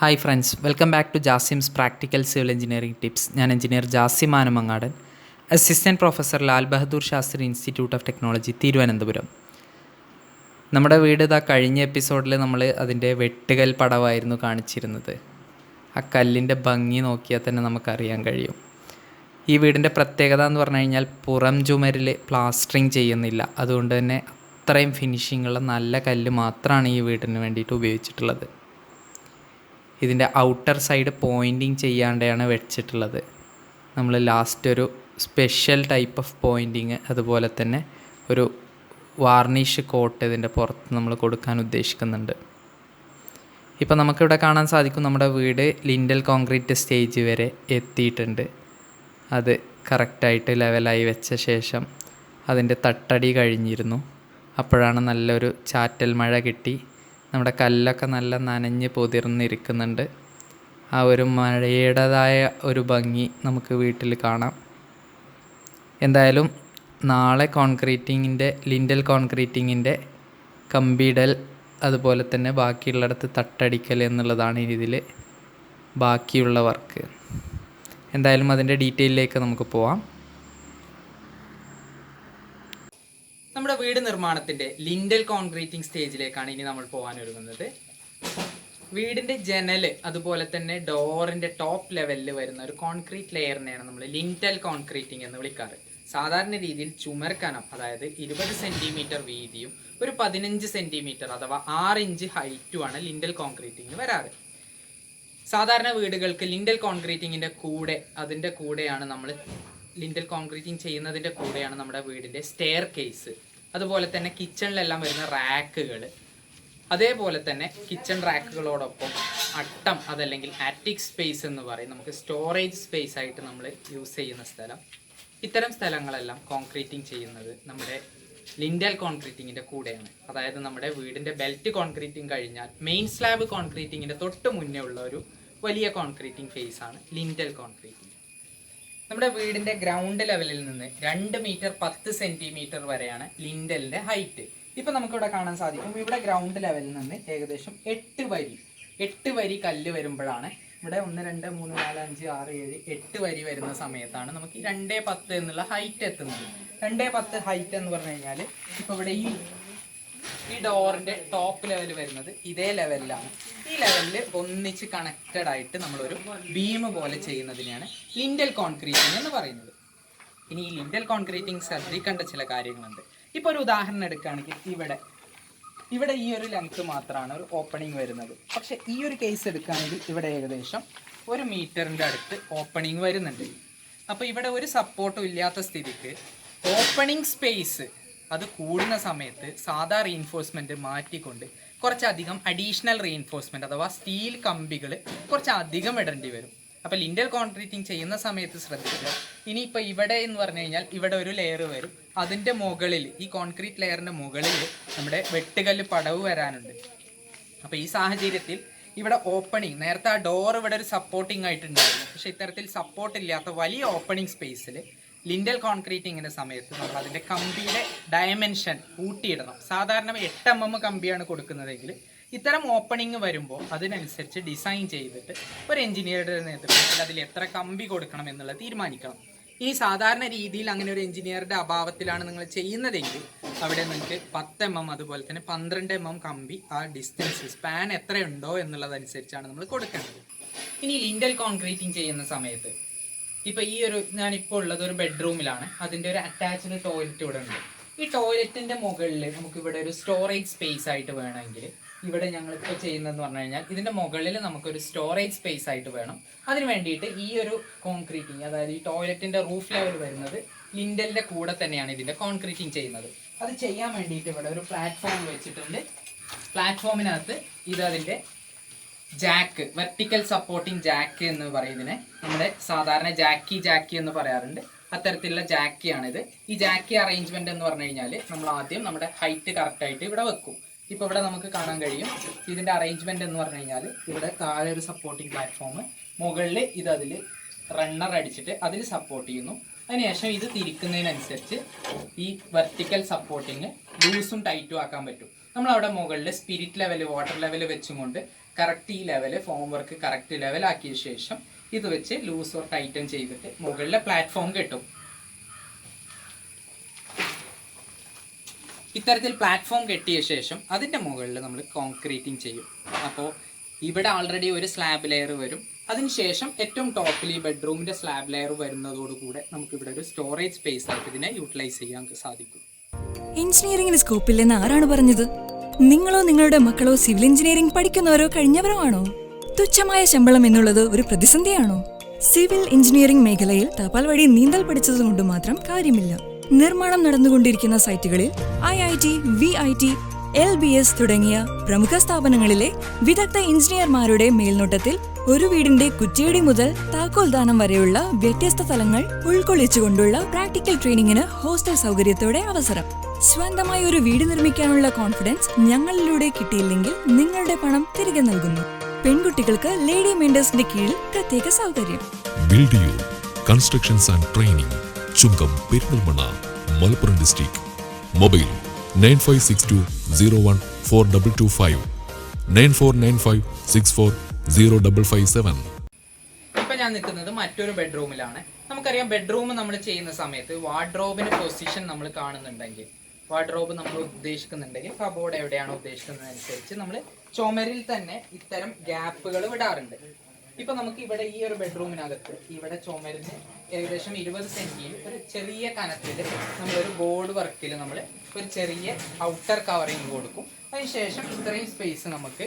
Hi friends welcome back to Jasim's practical civil engineering tips ഞാൻ engineer Jasim Anamangadan assistant professor Lal Bahadur Shastri institute of technology Thiruvananthapuram. നമ്മുടെ വീട് ഇതാ കഴിഞ്ഞ എപ്പിസോഡിൽ നമ്മൾ അതിന്റെ വെട്ടുകൽ പടവായിരുന്നു കാണിച്ചിരുന്നത്. ആ കല്ലിന്റെ ഭംഗി നോക്കിയാൽ തന്നെ നമുക്കറിയാൻ കഴിയും. ഈ വീടിന്റെ പ്രത്യേകത എന്ന് പറഞ്ഞു കഴിഞ്ഞാൽ പുറം ചുമരിൽ പ്ലാസ്റ്ററിങ് ചെയ്യുന്നില്ല. അതുകൊണ്ട് തന്നെ അത്രയും ഫിനിഷിങ്ങുള്ള നല്ല കല്ല് മാത്രമാണ് ഈ വീടിന് വേണ്ടിയിട്ട് ഉപയോഗിച്ചിട്ടുള്ളത്. ഇതിന്റെ ഔട്ടർ സൈഡ് പോയിന്റിങ് ചെയ്യാണ്ടാണ് വെച്ചിട്ടുള്ളത്. നമ്മൾ ലാസ്റ്റ് ഒരു സ്പെഷ്യൽ ടൈപ്പ് ഓഫ് പോയിന്റിങ് അതുപോലെ തന്നെ ഒരു വാർണിഷ് കോട്ട് ഇതിന്റെ പുറത്ത് നമ്മൾ കൊടുക്കാൻ ഉദ്ദേശിക്കുന്നുണ്ട്. ഇപ്പോൾ നമുക്കിവിടെ കാണാൻ സാധിക്കും നമ്മുടെ വീട് ലിൻഡൽ കോൺക്രീറ്റ് സ്റ്റേജ് വരെ എത്തിയിട്ടുണ്ട്. അത് കറക്റ്റായിട്ട് ലെവലായി വെച്ച ശേഷം അതിന്റെ തട്ടടി കഴിഞ്ഞിരുന്നു. അപ്പോഴാണ് നല്ലൊരു ചാറ്റൽ മഴ കിട്ടി. നമ്മുടെ കല്ലൊക്കെ നല്ല നനഞ്ഞ് പൊതിർന്നിരിക്കുന്നുണ്ട്. ആ ഒരു മഴയുടേതായ ഒരു ഭംഗി നമുക്ക് വീട്ടിൽ കാണാം. എന്തായാലും നാളെ കോൺക്രീറ്റിങ്ങിന്റെ ലിൻഡൽ കോൺക്രീറ്റിങ്ങിന്റെ കമ്പിയിടൽ അതുപോലെ തന്നെ ബാക്കിയുള്ളിടത്ത് തട്ടടിക്കൽ എന്നുള്ളതാണ് ഇതിൽ ബാക്കിയുള്ള വർക്ക്. എന്തായാലും അതിന്റെ ഡീറ്റെയിലേക്ക് നമുക്ക് പോവാം നമ്മുടെ വീട് നിർമ്മാണത്തിന്റെ ലിൻഡൽ കോൺക്രീറ്റിംഗ് സ്റ്റേജിലേക്കാണ് ഇനി നമ്മൾ പോകാൻ ഒരുങ്ങുന്നത്. വീടിന്റെ ജനൽ അതുപോലെ തന്നെ ഡോറിന്റെ ടോപ്പ് ലെവലിൽ വരുന്ന ഒരു കോൺക്രീറ്റ് ലെയറിനെയാണ് നമ്മൾ ലിൻഡൽ കോൺക്രീറ്റിംഗ് എന്ന് വിളിക്കാറ്. സാധാരണ രീതിയിൽ ചുമർക്കനം കനം അതായത് ഇരുപത് സെന്റിമീറ്റർ വീതിയും ഒരു പതിനഞ്ച് സെന്റിമീറ്റർ അഥവാ ആറ് ഇഞ്ച് ഹൈറ്റുമാണ് ലിൻഡൽ കോൺക്രീറ്റിംഗ് വരാറ്. സാധാരണ വീടുകൾക്ക് ലിൻഡൽ കോൺക്രീറ്റിങ്ങിന്റെ കൂടെ അതിന്റെ കൂടെയാണ് നമ്മൾ ലിൻഡൽ കോൺക്രീറ്റിംഗ് ചെയ്യുന്നതിന്റെ കൂടെയാണ് നമ്മുടെ വീടിന്റെ സ്റ്റെയർ കേസ് അതുപോലെ തന്നെ കിച്ചണിലെല്ലാം വരുന്ന റാക്കുകൾ അതേപോലെ തന്നെ കിച്ചൺ റാക്കുകളോടൊപ്പം അട്ടം അതല്ലെങ്കിൽ ആറ്റിക് സ്പേസ് എന്ന് പറയും. നമുക്ക് സ്റ്റോറേജ് സ്പേസ് ആയിട്ട് നമ്മൾ യൂസ് ചെയ്യുന്ന സ്ഥലം. ഇത്തരം സ്ഥലങ്ങളെല്ലാം കോൺക്രീറ്റിംഗ് ചെയ്യുന്നത് നമ്മുടെ ലിൻഡൽ കോൺക്രീറ്റിങ്ങിന്റെ കൂടെയാണ്. അതായത് നമ്മുടെ വീടിന്റെ ബെൽറ്റ് കോൺക്രീറ്റിംഗ് കഴിഞ്ഞാൽ മെയിൻ സ്ലാബ് കോൺക്രീറ്റിങ്ങിന്റെ തൊട്ട് മുന്നേ ഉള്ള ഒരു വലിയ കോൺക്രീറ്റിംഗ് ഫേസ് ആണ് ലിൻഡൽ കോൺക്രീറ്റിംഗ് നമ്മുടെ വീടിന്റെ ഗ്രൗണ്ട് ലെവലിൽ നിന്ന് രണ്ട് മീറ്റർ പത്ത് സെന്റിമീറ്റർ വരെയാണ് ലിൻഡലിന്റെ ഹൈറ്റ് ഇപ്പൊ നമുക്കിവിടെ കാണാൻ സാധിക്കും. ഇവിടെ ഗ്രൗണ്ട് ലെവലിൽ നിന്ന് ഏകദേശം എട്ട് വരി. എട്ട് വരി കല്ല് വരുമ്പോഴാണ്. ഇവിടെ ഒന്ന് രണ്ട് മൂന്ന് നാല് അഞ്ച് ആറ് ഏഴ് എട്ട് വരി വരുന്ന സമയത്താണ് നമുക്ക് ഈ രണ്ടേ പത്ത് എന്നുള്ള ഹൈറ്റ് എത്തുന്നത്. രണ്ടേ പത്ത് ഹൈറ്റ് എന്ന് പറഞ്ഞു കഴിഞ്ഞാൽ ഇപ്പൊ ഇവിടെ ഈ ഈ ഡോറിന്റെ ടോപ്പ് ലെവൽ വരുന്നത് ഇതേ ലെവലിലാണ് ഈ ലെവലിൽ ഒന്നിച്ച് കണക്റ്റഡ് ആയിട്ട് നമ്മളൊരു ബീം പോലെ ചെയ്യുന്നതിനെയാണ് ലിൻഡൽ കോൺക്രീറ്റിംഗ് എന്ന് പറയുന്നത്. ഇനി ഈ ലിൻഡൽ കോൺക്രീറ്റിംഗ് ശ്രദ്ധിക്കേണ്ട ചില കാര്യങ്ങളുണ്ട്. ഇപ്പോൾ ഒരു ഉദാഹരണം എടുക്കുകയാണെങ്കിൽ ഇവിടെ. ഇവിടെ ഈ ഒരു ലെങ്ത് മാത്രമാണ് ഒരു ഓപ്പണിംഗ് വരുന്നത്. പക്ഷെ ഈ ഒരു കേസ് എടുക്കുകയാണെങ്കിൽ ഇവിടെ ഏകദേശം ഒരു മീറ്ററിന്റെ അടുത്ത് ഓപ്പണിംഗ് വരുന്നുണ്ട്. അപ്പോൾ ഇവിടെ ഒരു സപ്പോർട്ടും ഇല്ലാത്ത സ്ഥിതിക്ക് ഓപ്പണിംഗ് സ്പേസ് അത് കൂടുന്ന സമയത്ത് സാധാ റീഇൻഫോഴ്സ്മെന്റ് മാറ്റിക്കൊണ്ട് കുറച്ചധികം അഡീഷണൽ റീഇൻഫോഴ്സ്മെന്റ് അഥവാ സ്റ്റീൽ കമ്പികൾ കുറച്ചധികം ഇടേണ്ടി വരും. അപ്പോൾ ലിൻഡൽ കോൺക്രീറ്റിംഗ് ചെയ്യുന്ന സമയത്ത് ശ്രദ്ധിക്കുക. ഇനിയിപ്പോൾ ഇവിടെ എന്ന് പറഞ്ഞു കഴിഞ്ഞാൽ ഇവിടെ ഒരു ലെയർ വരും. അതിന്റെ മുകളിൽ ഈ കോൺക്രീറ്റ് ലെയറിന്റെ മുകളിൽ നമ്മുടെ വെട്ടുകല്ല് പടവ് വരാനുണ്ട്. അപ്പോൾ ഈ സാഹചര്യത്തിൽ ഇവിടെ ഓപ്പണിംഗ് നേരത്തെ ആ ഡോർ ഇവിടെ ഒരു സപ്പോർട്ടിംഗ് ആയിട്ടുണ്ടായിരുന്നു. പക്ഷേ ഇത്തരത്തിൽ സപ്പോർട്ട് ഇല്ലാത്ത വലിയ ഓപ്പണിംഗ് സ്പേസിൽ ലിൻഡൽ കോൺക്രീറ്റിങ്ങിന്റെ സമയത്ത് നമ്മൾ അതിന്റെ കമ്പിയുടെ ഡയമെൻഷൻ കൂട്ടിയിടണം സാധാരണ എട്ട് എം എം കമ്പിയാണ് കൊടുക്കുന്നതെങ്കിൽ ഇത്തരം ഓപ്പണിംഗ് വരുമ്പോൾ അതിനനുസരിച്ച് ഡിസൈൻ ചെയ്തിട്ട് ഒരു എഞ്ചിനീയറുടെ നേതൃത്വത്തിൽ അതിൽ എത്ര കമ്പി കൊടുക്കണം എന്നുള്ളത് തീരുമാനിക്കണം. ഈ സാധാരണ രീതിയിൽ അങ്ങനെ ഒരു എഞ്ചിനീയറുടെ അഭാവത്തിലാണ് നിങ്ങൾ ചെയ്യുന്നതെങ്കിൽ അവിടെ നിങ്ങൾക്ക് പത്ത് എം എം അതുപോലെ തന്നെ പന്ത്രണ്ട് എം എം കമ്പി ആ ഡിസ്റ്റൻസ് സ്പാൻ എത്രയുണ്ടോ എന്നുള്ളതനുസരിച്ചാണ് നമ്മൾ കൊടുക്കേണ്ടത്. ഇനി ലിൻഡൽ കോൺക്രീറ്റിംഗ് ചെയ്യുന്ന സമയത്ത് ഇപ്പൊ ഈ ഒരു ഞാനിപ്പോൾ ഉള്ളത് ഒരു ബെഡ്റൂമിലാണ് അതിന്റെ ഒരു അറ്റാച്ച്ഡ് ടോയ്ലറ്റ് ഇവിടെ ഉണ്ട്. ഈ ടോയ്ലറ്റിന്റെ മുകളിൽ നമുക്ക് ഇവിടെ ഒരു സ്റ്റോറേജ് സ്പേസ് ആയിട്ട് വേണമെങ്കിൽ ഇവിടെ ഞങ്ങൾ ഞങ്ങളിപ്പോൾ ചെയ്യുന്നതെന്ന് പറഞ്ഞു കഴിഞ്ഞാൽ ഇതിന്റെ മുകളിൽ നമുക്കൊരു സ്റ്റോറേജ് സ്പേസ് ആയിട്ട് വേണം. അതിന് വേണ്ടിയിട്ട് ഈ ഒരു കോൺക്രീറ്റിങ് അതായത് ഈ ടോയ്ലറ്റിന്റെ റൂഫ് ലെവൽ വരുന്നത് ലിൻഡലിന്റെ കൂടെ തന്നെയാണ് ഇതിന്റെ കോൺക്രീറ്റിങ് ചെയ്യുന്നത്. അത് ചെയ്യാൻ വേണ്ടിയിട്ട് ഇവിടെ ഒരു പ്ലാറ്റ്ഫോം വെച്ചിട്ടുണ്ട്. പ്ലാറ്റ്ഫോമിനകത്ത് ഇത് അതിന്റെ ജാക്ക് വെർട്ടിക്കൽ സപ്പോർട്ടിങ് ജാക്ക് എന്ന് പറയുന്നതിനെ നമ്മുടെ സാധാരണ ജാക്കി ജാക്കി എന്ന് പറയാറുണ്ട്. അത്തരത്തിലുള്ള ജാക്കിയാണിത് ഈ ജാക്കി അറേഞ്ച്മെന്റ് എന്ന് പറഞ്ഞു കഴിഞ്ഞാൽ നമ്മൾ ആദ്യം നമ്മുടെ ഹൈറ്റ് കറക്റ്റ് ആയിട്ട് ഇവിടെ വെക്കും. ഇപ്പോൾ ഇവിടെ നമുക്ക് കാണാൻ കഴിയും. ഇതിന്റെ അറേഞ്ച്മെന്റ് എന്ന് പറഞ്ഞു കഴിഞ്ഞാൽ ഇവിടെ താഴെ ഒരു സപ്പോർട്ടിംഗ് പ്ലാറ്റ്ഫോം മുകളിൽ ഇത് അതിൽ റണ്ണർ അടിച്ചിട്ട് അതിൽ സപ്പോർട്ട് ചെയ്യുന്നു. അതിനുശേഷം ഇത് തിരിക്കുന്നതിനനുസരിച്ച് ഈ വെർട്ടിക്കൽ സപ്പോർട്ടിങ് ലൂസും ടൈറ്റും ആക്കാൻ പറ്റും. നമ്മൾ അവിടെ മുകളിൽ സ്പിരിറ്റ് ലെവൽ വാട്ടർ ലെവൽ വെച്ചും കൊണ്ട് കറക്റ്റ് ഈ level form work correct level ആക്കിയ ശേഷം ഇത് വെച്ച് ലൂസ് ഓർ ടൈറ്റൻ ചെയ്തിട്ട് മുകളിലെ പ്ലാറ്റ്ഫോം കിട്ടും. ഇത്തരത്തിൽ പ്ലാറ്റ്ഫോം കെട്ടിയ ശേഷം അതിന്റെ മുകളിൽ നമ്മൾ കോൺക്രീറ്റിംഗ് ചെയ്യും. അപ്പോൾ ഇവിടെ ആൾറെഡി ഒരു സ്ലാബ് ലെയർ വരും. അതിനുശേഷം ഏറ്റവും ടോപ്പിൽ ഈ ബെഡ്റൂമിന്റെ സ്ലാബ് ലെയർ വരുന്നതോടുകൂടെ നമുക്കിവിടെ ഒരു സ്റ്റോറേജ് സ്പേസ് ആയിട്ട് ഇതിനെ യൂട്ടിലൈസ് ചെയ്യാൻ സാധിക്കും. എഞ്ചിനീയറിംഗിന് സ്കോപ്പില്ലെന്ന് ആരാണ് പറഞ്ഞത്? നിങ്ങളോ നിങ്ങളുടെ മക്കളോ സിവിൽ എഞ്ചിനീയറിംഗ് പഠിക്കുന്നവരോ കഴിഞ്ഞവരോ ആണോ തുച്ഛമായ ശമ്പളം എന്നുള്ളത് ഒരു പ്രതിസന്ധിയാണോ? സിവിൽ എഞ്ചിനീയറിംഗ് മേഖലയിൽ തപാൽ വഴി നീന്തൽ പഠിച്ചതുകൊണ്ട് മാത്രം കാര്യമില്ല. നിർമ്മാണം നടന്നുകൊണ്ടിരിക്കുന്ന സൈറ്റുകളിൽ I I T V I T L B S തുടങ്ങിയ പ്രമുഖ സ്ഥാപനങ്ങളിലെ വിദഗ്ധ എഞ്ചിനീയർമാരുടെ മേൽനോട്ടത്തിൽ ഒരു വീടിന്റെ കുറ്റിയടി മുതൽ താക്കോൽ ദാനം വരെയുള്ള വ്യത്യസ്ത തലങ്ങൾ ഉൾക്കൊള്ളിച്ചുകൊണ്ടുള്ള പ്രാക്ടിക്കൽ ട്രെയിനിങ്ങിന് ഹോസ്റ്റൽ സൗകര്യത്തോടെ അവസരം. സ്വന്തമായി ഒരു വീട് നിർമ്മിക്കാനുള്ള കോൺഫിഡൻസ് ഞങ്ങളിലൂടെ കിട്ടിയില്ലെങ്കിൽ നിങ്ങളുടെ പണം തിരികെ നൽകുന്നു. പെൺകുട്ടികൾക്ക് ലേഡി മെൻഡേഴ്സിന്റെ കീഴിൽ പ്രത്യേക സൗകര്യം. Buildio constructions and training Chungam Perinthalmanna Malappuram district mobile nine five six two zero one four double two five nine four nine five six four zero double five seven ഇപ്പൊ ഞാൻ നിൽക്കുന്നത് മറ്റൊരു ബെഡ്റൂമിലാണ് നമുക്കറിയാം ബെഡ്റൂം നമ്മൾ ചെയ്യുന്ന സമയത്ത് വാർഡ്രോബിന് പൊസിഷൻ നമ്മൾ കാണുന്നുണ്ടെങ്കിൽ വാർഡ്രോബ് നമ്മൾ ഉദ്ദേശിക്കുന്നുണ്ടെങ്കിൽ കബോർഡ് എവിടെയാണോ ഉദ്ദേശിക്കുന്നതനുസരിച്ച് നമ്മൾ ചുമരിൽ തന്നെ ഇത്തരം ഗ്യാപ്പുകൾ വിടാറുണ്ട്. ഇപ്പൊ നമുക്ക് ഇവിടെ ഈ ഒരു ബെഡ്റൂമിനകത്ത് ഇവിടെ ചുമരിന് ഏകദേശം ഇരുപത് സെന്റിയും ഒരു ചെറിയ കനത്തിൽ നമ്മളൊരു ബോർഡ് വർക്കിൽ നമ്മൾ ഒരു ചെറിയ ഔട്ടർ കവറിങ് കൊടുക്കും. അതിനുശേഷം ഇത്രയും സ്പേസ് നമുക്ക്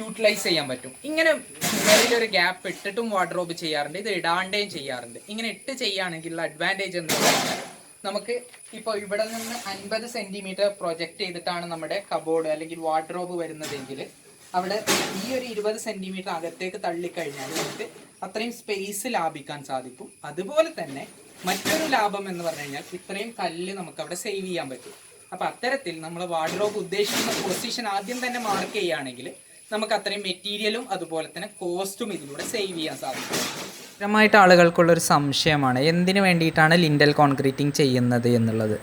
യൂട്ടിലൈസ് ചെയ്യാൻ പറ്റും. ഇങ്ങനെ ഒരു ഗ്യാപ്പ് ഇട്ടിട്ടും വാർഡ്രോബ് ചെയ്യാറുണ്ട് ഇത് ഇടാണ്ടേയും ചെയ്യാറുണ്ട്. ഇങ്ങനെ ഇട്ട് ചെയ്യുകയാണെങ്കിലുള്ള അഡ്വാന്റേജ് എന്ന് പറഞ്ഞാൽ നമുക്ക് ഇപ്പോൾ ഇവിടെ നിന്ന് അൻപത് സെന്റിമീറ്റർ പ്രൊജക്റ്റ് ചെയ്തിട്ടാണ് നമ്മുടെ കബോർഡ് അല്ലെങ്കിൽ വാർഡ്രോബ് വരുന്നതെങ്കിൽ അവിടെ ഈ ഒരു ഇരുപത് സെന്റിമീറ്റർ അകത്തേക്ക് തള്ളിക്കഴിഞ്ഞാൽ നമുക്ക് അത്രയും സ്പേസ് ലാഭിക്കാൻ സാധിക്കും. അതുപോലെ തന്നെ മറ്റൊരു ലാഭം എന്ന് പറഞ്ഞു കഴിഞ്ഞാൽ ഇത്രയും കല്ല് നമുക്ക് അവിടെ സേവ് ചെയ്യാൻ പറ്റും. അപ്പോൾ അത്തരത്തിൽ നമ്മൾ വാർഡ്രോബ് ഉദ്ദേശിക്കുന്ന പൊസിഷൻ ആദ്യം തന്നെ മാർക്ക് ചെയ്യുകയാണെങ്കിൽ നമുക്ക് അത്രയും മെറ്റീരിയലും അതുപോലെ തന്നെ കോസ്റ്റും ഇതിലൂടെ സേവ് ചെയ്യാൻ സാധിക്കും. സ്ഥിരമായിട്ട് ആളുകൾക്കുള്ളൊരു സംശയമാണ്. എന്തിനു വേണ്ടിയിട്ടാണ് ലിൻഡൽ കോൺക്രീറ്റിംഗ് ചെയ്യുന്നത് എന്നുള്ളത്?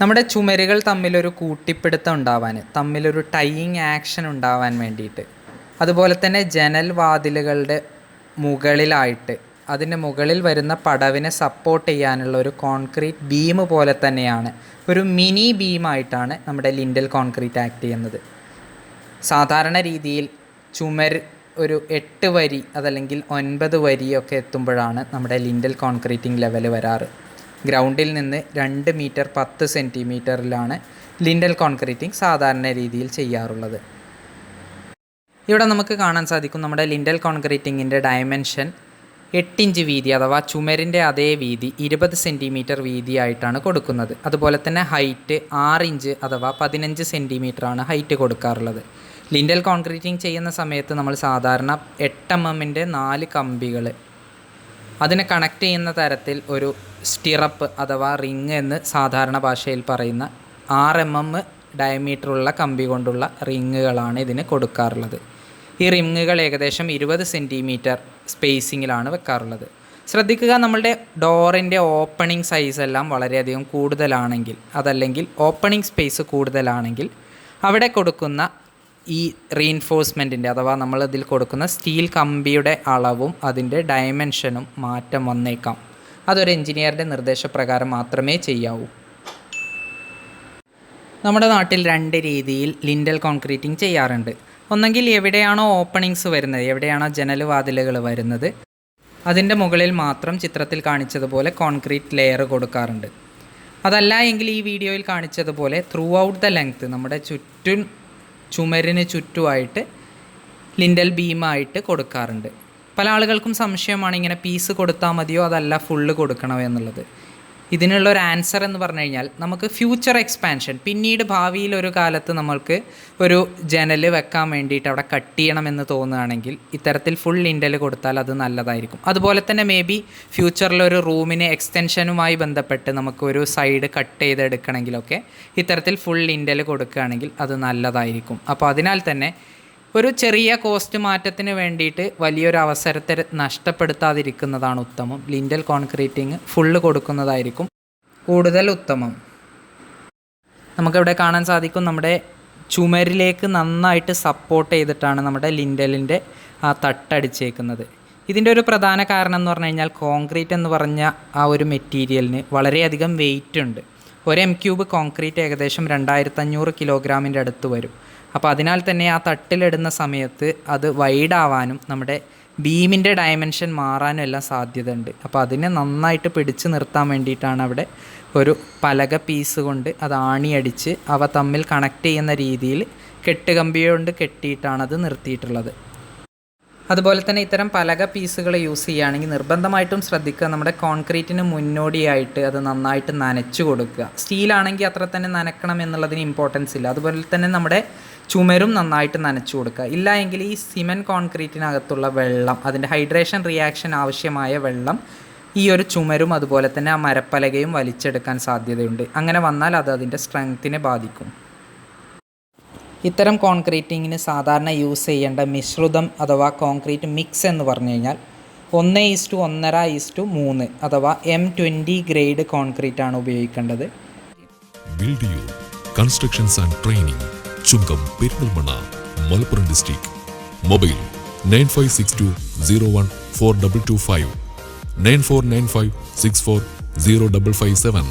നമ്മുടെ ചുമരുകൾ തമ്മിലൊരു കൂട്ടിപ്പിടുത്തം ഉണ്ടാവാൻ തമ്മിലൊരു ടൈയിങ് ആക്ഷൻ ഉണ്ടാവാൻ വേണ്ടിയിട്ട്. അതുപോലെ തന്നെ ജനൽ വാതിലുകളുടെ മുകളിലായിട്ട് അതിന് മുകളിൽ വരുന്ന പടവിനെ സപ്പോർട്ട് ചെയ്യാനുള്ള ഒരു കോൺക്രീറ്റ് ബീം പോലെ തന്നെയാണ്. ഒരു മിനി ബീമായിട്ടാണ് നമ്മുടെ ലിൻഡൽ കോൺക്രീറ്റ് ആക്ട് ചെയ്യുന്നത്. സാധാരണ രീതിയിൽ ചുമർ ഒരു എട്ട് വരി അതല്ലെങ്കിൽ ഒൻപത് വരിയൊക്കെ എത്തുമ്പോഴാണ് നമ്മുടെ ലിൻഡൽ കോൺക്രീറ്റിംഗ് ലെവൽ വരാറ്. ഗ്രൗണ്ടിൽ നിന്ന് രണ്ട് മീറ്റർ പത്ത് സെന്റിമീറ്ററിലാണ് ലിൻഡൽ കോൺക്രീറ്റിംഗ് സാധാരണ രീതിയിൽ ചെയ്യാറുള്ളത്. ഇവിടെ നമുക്ക് കാണാൻ സാധിക്കും നമ്മുടെ ലിൻഡൽ കോൺക്രീറ്റിങ്ങിന്റെ ഡയമെൻഷൻ എട്ടിഞ്ച് വീതി അഥവാ ചുമരിന്റെ അതേ വീതി ഇരുപത് സെന്റിമീറ്റർ വീതിയായിട്ടാണ് കൊടുക്കുന്നത്. അതുപോലെ തന്നെ ഹൈറ്റ് ആറിഞ്ച് അഥവാ പതിനഞ്ച് സെന്റിമീറ്ററാണ് ഹൈറ്റ് കൊടുക്കാറുള്ളത്. ലിൻഡൽ കോൺക്രീറ്റിംഗ് ചെയ്യുന്ന സമയത്ത് നമ്മൾ സാധാരണ എട്ട് എം എമ്മിന്റെ നാല് കമ്പികൾ അതിനെ കണക്ട് ചെയ്യുന്ന തരത്തിൽ ഒരു സ്റ്റിറപ്പ് അഥവാ റിങ് എന്ന് സാധാരണ ഭാഷയിൽ പറയുന്ന ആറ് എം എം ഡയമീറ്ററുള്ള കമ്പി കൊണ്ടുള്ള റിങ്ങുകളാണ് ഇതിന് കൊടുക്കാറുള്ളത്. ഈ റിങ്ങുകൾ ഏകദേശം ഇരുപത് സെന്റിമീറ്റർ സ്പേസിങ്ങിലാണ് വെക്കാറുള്ളത്. ശ്രദ്ധിക്കുക നമ്മളുടെ ഡോറിന്റെ ഓപ്പണിംഗ് സൈസ് എല്ലാം വളരെയധികം കൂടുതലാണെങ്കിൽ അതല്ലെങ്കിൽ ഓപ്പണിംഗ് സ്പേസ് കൂടുതലാണെങ്കിൽ അവിടെ കൊടുക്കുന്ന ഈ റീൻഫോഴ്സ്മെന്റിന്റെ അഥവാ നമ്മൾ ഇതിൽ കൊടുക്കുന്ന സ്റ്റീൽ കമ്പിയുടെ അളവും അതിന്റെ ഡയമെൻഷനും മാറ്റം വന്നേക്കാം. അതൊരു എഞ്ചിനീയറുടെ നിർദ്ദേശപ്രകാരം മാത്രമേ ചെയ്യാവൂ. നമ്മുടെ നാട്ടിൽ രണ്ട് രീതിയിൽ ലിൻഡൽ കോൺക്രീറ്റിംഗ് ചെയ്യാറുണ്ട്. ഒന്നെങ്കിൽ എവിടെയാണോ ഓപ്പണിങ്സ് വരുന്നത് എവിടെയാണോ ജനൽ വാതിലുകൾ വരുന്നത് അതിന്റെ മുകളിൽ മാത്രം ചിത്രത്തിൽ കാണിച്ചതുപോലെ കോൺക്രീറ്റ് ലെയർ കൊടുക്കാറുണ്ട്. അതല്ല എങ്കിൽ ഈ വീഡിയോയിൽ കാണിച്ചതുപോലെ ത്രൂ ഔട്ട് ദ ലെങ്ത്ത് നമ്മുടെ ചുറ്റും ചുമരിന് ചുറ്റുമായിട്ട് ലിൻഡൽ ബീമായിട്ട് കൊടുക്കാറുണ്ട്. പല ആളുകൾക്കും സംശയമാണ് ഇങ്ങനെ പീസ് കൊടുത്താൽ മതിയോ? അതല്ല ഫുള്ള് കൊടുക്കണോ എന്നുള്ളത്. ഇതിനുള്ള ഒരു ആൻസർ എന്ന് പറഞ്ഞു കഴിഞ്ഞാൽ നമുക്ക് ഫ്യൂച്ചർ എക്സ്പാൻഷൻ പിന്നീട് ഭാവിയിൽ ഒരു കാലത്ത് നമ്മൾക്ക് ഒരു ജനൽ വെക്കാൻ വേണ്ടിയിട്ട് അവിടെ കട്ട് ചെയ്യണമെന്ന് തോന്നുകയാണെങ്കിൽ ഇത്തരത്തിൽ ഫുൾ ഇൻഡൽ കൊടുത്താൽ അത് നല്ലതായിരിക്കും. അതുപോലെ തന്നെ മേ ബി ഫ്യൂച്ചറിൽ ഒരു റൂമിന് എക്സ്റ്റൻഷനുമായി ബന്ധപ്പെട്ട് നമുക്ക് ഒരു സൈഡ് കട്ട് ചെയ്തെടുക്കണമെങ്കിലൊക്കെ ഇത്തരത്തിൽ ഫുൾ ഇൻഡൽ കൊടുക്കുകയാണെങ്കിൽ അത് നല്ലതായിരിക്കും. അപ്പോൾ അതിനാൽ തന്നെ ഒരു ചെറിയ കോസ്റ്റ് മാറ്റത്തിന് വേണ്ടിയിട്ട് വലിയൊരു അവസരത്തെ നഷ്ടപ്പെടുത്താതിരിക്കുന്നതാണ് ഉത്തമം. ലിൻഡൽ കോൺക്രീറ്റിംഗ് ഫുള്ള് കൊടുക്കുന്നതായിരിക്കും കൂടുതൽ ഉത്തമം. നമുക്കിവിടെ കാണാൻ സാധിക്കും നമ്മുടെ ചുമരിലേക്ക് നന്നായിട്ട് സപ്പോർട്ട് ചെയ്തിട്ടാണ് നമ്മുടെ ലിൻഡലിന്റെ ആ തട്ടടിച്ചേക്കുന്നത്. ഇതിന്റെ ഒരു പ്രധാന കാരണം എന്ന് പറഞ്ഞു കഴിഞ്ഞാൽ കോൺക്രീറ്റ് എന്ന് പറഞ്ഞ ആ ഒരു മെറ്റീരിയലിന് വളരെയധികം വെയിറ്റ് ഉണ്ട്. ഒരു എം ക്യൂബ് കോൺക്രീറ്റ് ഏകദേശം രണ്ടായിരത്തഞ്ഞൂറ് കിലോഗ്രാമിന്റെ അടുത്ത് വരും. അപ്പോൾ അതിനാൽ തന്നെ ആ തട്ടിലിടുന്ന സമയത്ത് അത് വൈഡാവാനും നമ്മുടെ ബീമിന്റെ ഡയമെൻഷൻ മാറാനും എല്ലാം സാധ്യതയുണ്ട്. അപ്പോൾ അതിനെ നന്നായിട്ട് പിടിച്ചു നിർത്താൻ വേണ്ടിയിട്ടാണ് അവിടെ ഒരു പലക പീസ് കൊണ്ട് അത് ആണിയടിച്ച് അവ തമ്മിൽ കണക്ട് ചെയ്യുന്ന രീതിയിൽ കെട്ടുകമ്പി കൊണ്ട് കെട്ടിയിട്ടാണ് അത് നിർത്തിയിട്ടുള്ളത്. അതുപോലെ തന്നെ ഇത്തരം പലക പീസുകൾ യൂസ് ചെയ്യുകയാണെങ്കിൽ നിർബന്ധമായിട്ടും ശ്രദ്ധിക്കുക. നമ്മുടെ കോൺക്രീറ്റിന് മുന്നോടിയായിട്ട് അത് നന്നായിട്ട് നനച്ചു കൊടുക്കുക. സ്റ്റീലാണെങ്കിൽ അത്ര തന്നെ നനക്കണം എന്നുള്ളതിന് ഇമ്പോർട്ടൻസ് ഇല്ല. അതുപോലെ തന്നെ നമ്മുടെ ചുമരും നന്നായിട്ട് നനച്ചു കൊടുക്കുക. ഇല്ല എങ്കിൽ ഈ സിമെന്റ് കോൺക്രീറ്റിനകത്തുള്ള വെള്ളം അതിന്റെ ഹൈഡ്രേഷൻ റിയാക്ഷൻ ആവശ്യമായ വെള്ളം ഈ ഒരു ചുമരും അതുപോലെ തന്നെ ആ മരപ്പലകയും വലിച്ചെടുക്കാൻ സാധ്യതയുണ്ട്. അങ്ങനെ വന്നാൽ അത് അതിന്റെ സ്ട്രെങ്ത്തിനെ ബാധിക്കും. ഇത്തരം കോൺക്രീറ്റിങ്ങിന് സാധാരണ യൂസ് ചെയ്യേണ്ട മിശ്രിതം അഥവാ കോൺക്രീറ്റ് മിക്സ് എന്ന് പറഞ്ഞു കഴിഞ്ഞാൽ ഒന്ന് ഈസ്റ്റു ഒന്നര ഈസ്റ്റു മൂന്ന് അഥവാ എം ട്വന്റി ഗ്രേഡ് കോൺക്രീറ്റ് ആണ് ഉപയോഗിക്കേണ്ടത്. Chungam Perinthalmanna Malappuram district mobile nine five six two zero one four double two five. Nine four nine five six four zero double five seven.